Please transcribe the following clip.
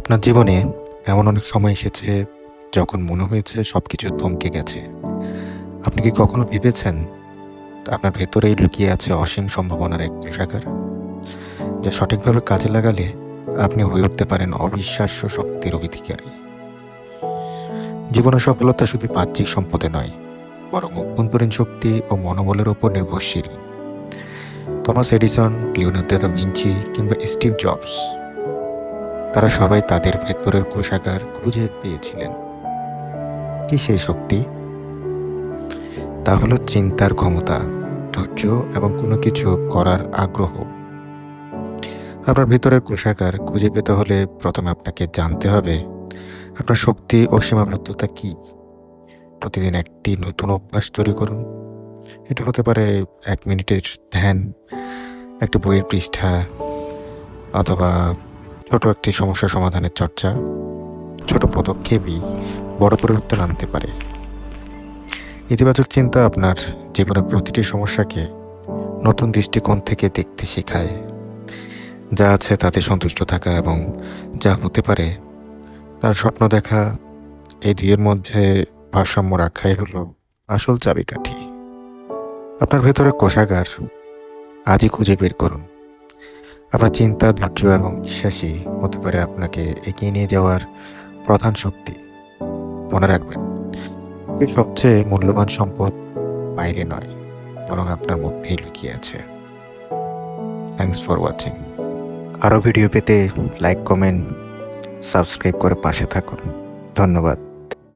আপনার জীবনে এমন অনেক সময় এসেছে যখন মনে হয়েছে সব কিছু থমকে গেছে। আপনি কি কখনো ভেবেছেন আপনার ভেতরেই লুকিয়ে আছে অসীম সম্ভাবনার এক কোষাগার? যা সঠিকভাবে কাজে লাগালে আপনি হয়ে উঠতে পারেন অবিশ্বাস্য শক্তির অধিকারী জীবনের সফলতা শুধু বাহ্যিক সম্পদে নয়, বরং অভ্যন্তরীণ শক্তি ও মনোবলের উপর নির্ভরশীল। Thomas Edison, Leonardo da Vinci কিংবা স্টিভ জবস তারা সবাই তাদের ভেতরের কোষাগার খুঁজে পেয়েছিলেন। কি সেই শক্তি? তা হলো চিন্তার ক্ষমতা, ধৈর্য এবং কোনো কিছু করার আগ্রহ। আপনার ভিতরের কোষাগার খুঁজে পেতে হলে প্রথমে আপনাকে জানতে হবে, আপনার শক্তি ও সীমাবদ্ধতা কী? প্রতিদিন একটি নতুন অভ্যাস তৈরি করুন। এটা হতে পারে এক মিনিটের ধ্যান, একটা বইয়ের পৃষ্ঠা, অথবা ছোট একটি সমস্যা সমাধানের চর্চা, ছোট পদক্ষেপই বড় পরিবর্তন আনতে পারে। ইতিবাচক চিন্তা আপনার জীবনের প্রতিটি সমস্যাকে নতুন দৃষ্টিকোণ থেকে দেখতে শেখায়। যা আছে তাতে সন্তুষ্ট থাকা এবং যা হতে পারে তার স্বপ্ন দেখা, এই দুইয়ের মধ্যে ভারসাম্য রাখাই হলো আসল চাবিকাঠি। আপনার ভেতরের কোষাগার আজই খুঁজে বের করুন। আপনার চিন্তা, ধৈর্য এবং বিশ্বাসী হতে পারে আপনাকে এগিয়ে নিয়ে যাওয়ার প্রধান শক্তি। মনে রাখবেন সবচেয়ে মূল্যবান সম্পদ বাইরে নয়, বরং আপনার মধ্যেই লুকিয়ে আছে। থ্যাংকস ফর ওয়াচিং আরও ভিডিও পেতে লাইক কমেন্ট সাবস্ক্রাইব করে পাশে থাকুন। ধন্যবাদ।